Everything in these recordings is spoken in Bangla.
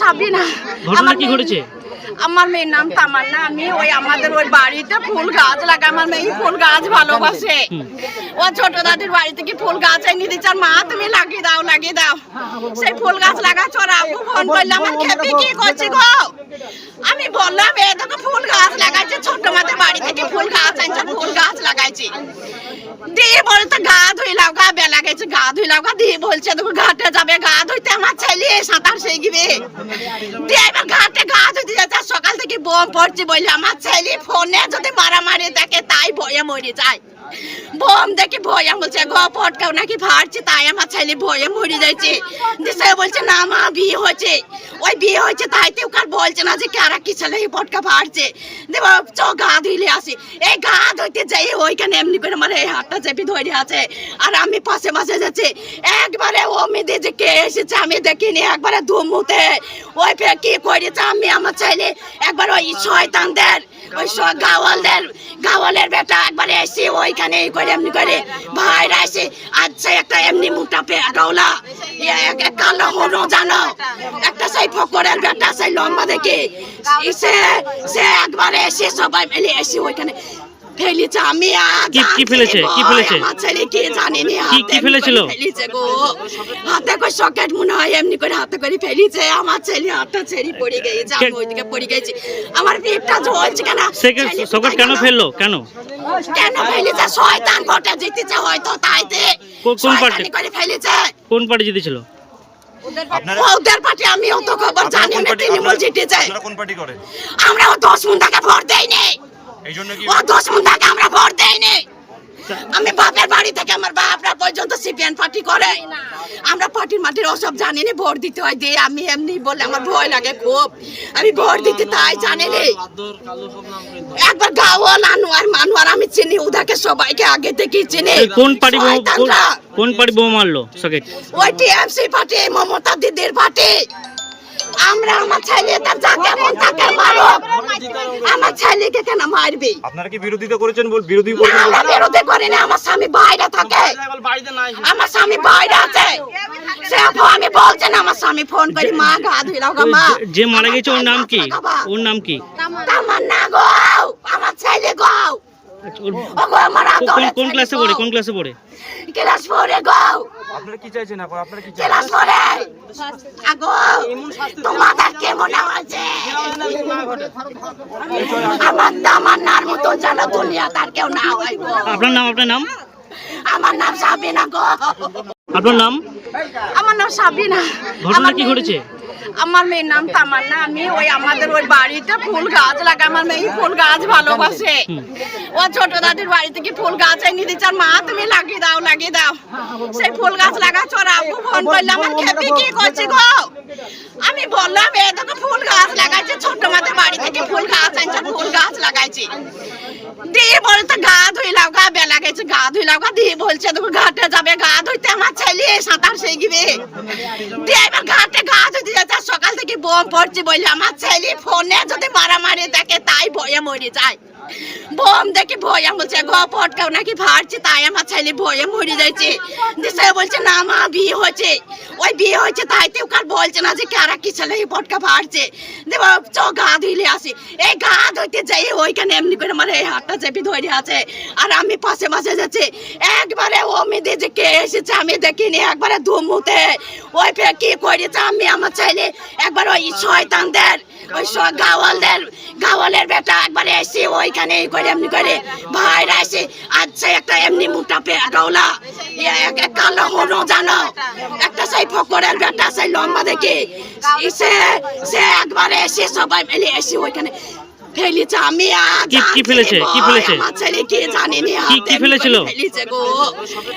সাবিনা ঘটনা কি ঘটেছে? আমার মেয়ের নাম তামান্না। আমি ওই আমাদের ওই বাড়িতে ফুল গাছ লাগাই। আমার মেয়ে ফুল গাছ ভালোবাসে। ও ছোট দাদির বাড়ি থেকে ফুল গাছ এনে দিচ্ছে। আর মা তুমি লাগিয়ে দাও লাগিয়ে দাও। সেই ফুল গাছ লাগাচ্ছ আর আব্বু ফোন করলে আমার খেপি কি করছি গো? আমি বললাম এ দেখো ফুল গাছ লাগাইছে। ছোট মাদের বাড়ি থেকে ফুল গাছ আনছে ফুল গাছ লাগাইছি দিয়ে বলতে গা ধুইলাও গা বেলা সকাল থেকে বোম পড়ছে বলে আমার ছেলে ফোনে যদি মারামারি দেখে, তাই ভয়ে মরে যায়। বোম দেখে ভয়ে বলছে, গ, পটকাও নাকি ফাটছে তাই আমার ছেলে ভয়ে মরে যাচ্ছে দিয়ে সে বলছে, না মা, বিয়ে হয়েছে। ওই বিয়ে হয়েছে, তাই তো কার বলছে না যে কারা কি ছেলে এই পটকা ফাটছে দেব, চ, গা ধুইলে আসি। এই গা ধুইতে যাই ওইখানে এমনি করে মানে এই হাতটা চেপে ধরে আছে। আর আমি পাশে পাশে যাচ্ছি। একবারে ও মেয়েদের যে কে এসেছে আমি দেখিনি, একবারে ধুমুতে। ওই ফে কি করেছে আমি, আমার ছেলে? একবার ওই শয়তানদের, ওই গাওয়ালদের, গাওয়ালের বেটা একবারে এসে ওইখানে এই করে এমনি করে। ভাইরা এসে আচ্ছা একটা এমনি মোটা রওলা। কালো হলো, জানো? একটা সেই ফকরের বেটা, সেই লম্বা দেখে। সে একবারে এসে সবাই মিলে এসে ওইখানে ফেলেছে আমি কি- কি ফেলেছে? কি ফেলেছে? আমার ছেলে কি জানিনি কি- কি ফেলেছিল? ফেলেছে গো। হাতে করে সকেট মনে হয় এমনি করে হাতে করে ফেলেছে। আমার ছেলে হাতটা ছেড়ে পড়ে গেছে আমি ওইদিকে পড়ে গেছি। আমার পেটটা জ্বলছে কেন? সেকেন্ড সকেট কেন ফেলল? কেন? কেন ফেলেছে? শয়তান ঘটে জিতেছে হয়তো তাইতে। কোন পার্টি? করে ফেলেছে। কোন পার্টি জিতেছিল? ওদের পার্টি আমি অত খবর জানি না পার্টি? করেন আমরা ও দশ মুন্ডাকে ভোট দেয়নি এই জন্য কি ও আমরা ভোট দেয়নি আমি বাপের বাড়ি থেকে আমার বাপরা পর্যন্ত সিপিএন পার্টি করে। আমরা পার্টির মাটির ওসব জানি না ভোট দিতে হয় দিয়ে আমি এমনি বলে আমার ভয় লাগে খুব। আমি ভোট দিতে তাই জানি না একবার গাওয়াল আনোয়ার মানুয়ার আমি চিনি ওদেরকে সবাইকে আগে থেকে চিনি। কোন পার্টি কোন পার্টি বোমা মারলো? সকেট। ওই টিএমসি পার্টি মমতা দিদির পার্টি। আমরা আমার ছেলে তার যাকে মন তাকে মারো। আমার ছেলেকে কেন মারবি? আপনারা কি বিরোধিতা করেছেন বল বিরোধী না, করেছেন আমরা বিরোধী করি না আমার স্বামী বাইরে থাকে। আমার স্বামী বাইরে আছে। সে আমি বলছি না আমার স্বামী ফোন করি মা গা ধুইলাও গা মা। যে- মারা গেছে ওর নাম কি। ওর নাম কি? আমার না গো আমার ছেলে গো। আচ্ছা, কোন- ক্লাসে পড়ে? কোন ক্লাসে পড়ে? ক্লাস ফোরে গো। আপনারা কি চাইছেন এখন? আপনারা কি চাইছেন ক্লাস ফোরে আগো তোমাদের কেমন আছে আমার আমার নার মতো যেন দুনিয়া তার কেউ না হয় আপনার নাম আপনার নাম? আমার নাম সাবিনা গো। আপনার নাম? আমার নাম সাবিনা। ঘটনা কি ঘটেছে? আমার মেয়ের নাম তামান্না। আমি ওই আমাদের ওই বাড়িতে ফুল গাছ লাগাই। আমার মেয়ে ফুল গাছ ভালোবাসে। ও ছোট দাদির বাড়ি থেকে ফুল গাছ এনে দিচ্ছে। আর মা তুমি লাগিয়ে দাও লাগিয়ে দাও। সেই ফুল গাছ লাগাচ্ছ আর আব্বু ফোন করলে আমার খেপি কি করছি গো? আমি বললাম এ দেখো ফুল গাছ লাগাইছে। ছোট মাদের বাড়ি থেকে ফুল গাছ আনছে ফুল গাছ লাগাইছি। দিয়ে বলতে গা ধুই ধুইলাও গা বেলা গেছে গা ধুই ধুইলাও গা। দিয়ে বলছে দেখো ঘাটে যাবে গা ধুইতে আমার ছেলে সাঁতার শিখবে। দিয়ে এবার ঘাটে গা ধুইতে যাচ্ছে বোম পড়ছে বলে আমার ছেলে ফোনে যদি মারামারি দেখে, তাই ভয়ে মরে যায়। বোম দেখে ভয়ে বলছে গ পটকাও নাকি ফাটছে, তাই আমার ছেলে ভয়ে মরে যাচ্ছে সে বলছে, না মা, বিয়ে হয়েছে। ওই বিয়ে হয়েছে, তাই তো কার বলছে না যে কারা কি ছেলে, এই পটকা ফাটছে চ গা ধুইলে আসি। এই গা ধুইতে যাই, ওইখানে এমনি করে মানে এই হাতটা চেপে ধরে আছে। আর আমি পাশে পাশে যাচ্ছি। একবারে ও মেয়েদের যে কে এসেছে, আমি দেখিনি, একবারে ধুমুতে। ওই কি করেছে, আমি আমার ছেলে, একবার ওই শয়তানদের, ওই গাওয়ালদের গাওয়ালের বেটা একবারে এসে ওইখানে করে এমনি করে ভাইরা এসে আচ্ছা একটা এমনি মোটা রওলা। কালো হলো জানো। একটা সেই ফকরের বেটা, সেই লম্বা দেখে। সে একবারে এসে সবাই মিলে এসে ওইখানে ফেলেছে আমি কি- কি ফেলেছে? কি ফেলেছে? আমার ছেলে কি জানিনি কি- কি ফেলেছিল? করে ফেলেছে গো।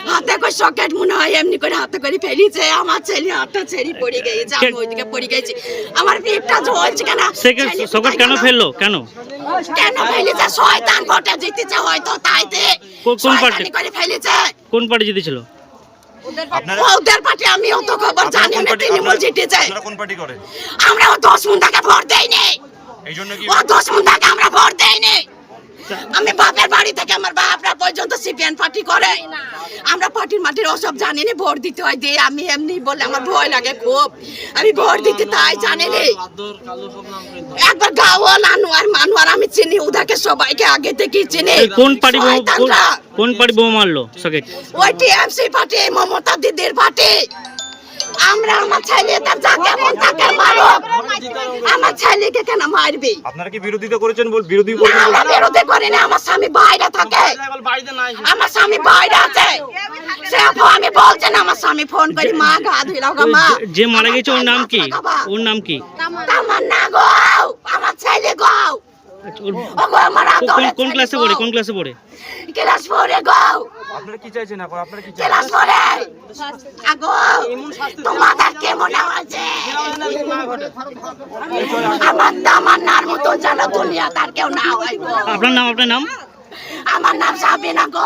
হাতে করে সকেট মনে হয় এমনি করে হাতে করে ফেলেছে। আমার ছেলে হাতটা ছেড়ে পড়ে গেছে আমি ওইদিকে পড়ে গেছি। আমার পেটটা জ্বলছে কেন? সেকেন্ড সকেট কেন ফেলল? কেন? কেন ফেলেছে? শয়তান ঘটে জিতেছে হয়তো তাইতে। কো- কোন পার্টি? করে ফেলেছে। কোন পার্টি জিতেছিল? ওদের পার্টি আমি অত খবর জানি না পার্টি করেন? আমরা দশ মুন্ডাকে ভোট দেয়নি এই জন্য কি ও দশ আমরা ভোট দেয়নি আমি বাপের বাড়ি থেকে আমার বাপরা পর্যন্ত সিপিএন পার্টি করে। আমরা পার্টির মাটির ওসব জানি না ভোট দিতে হয় দিয়ে আমি এমনি বলে আমার ভয় লাগে খুব। আমি ভোট দিতে তাই জানি না একবার গাওয়াল আনোয়ার মানুয়ার আমি চিনি উদাকে সবাইকে আগে থেকে চিনি। কোন পার্টি কোন- কোন পার্টি বোমা মারলো? সকেট। ওই টিএমসি পার্টি মমতা দিদির পার্টি। আমরা আমার ছেলে তার তাকে আমার ছেলেকে কেন মারবি? আপনারা কি বিরোধিতা করেছেন বল বিরোধী করেছেন আমরা বিরোধী করি না আমার স্বামী বাইরে থাকে। আমার স্বামী বাইরে আছে। সে আপু আমি বলছি না আমার স্বামী ফোন করি মা গা ধুইলাও গা মা। যে- মারা গেছে ওর নাম কি? ওর নাম কি? আমার না গো আমার ছেলে গো। কোন ক্লাসে পড়ে কোন ক্লাসে পড়ে? ক্লাস ফোরে গো। আপনারা কি চাইছেন এখন? আপনারা কি ক্লাস চাইছেন আগো তোমাদের কেমন আছে আমার আমার মতো যেন দুনিয়া তার কেউ না হয় গো। আপনার নাম আপনার নাম? আমার নাম সাবিনা গো।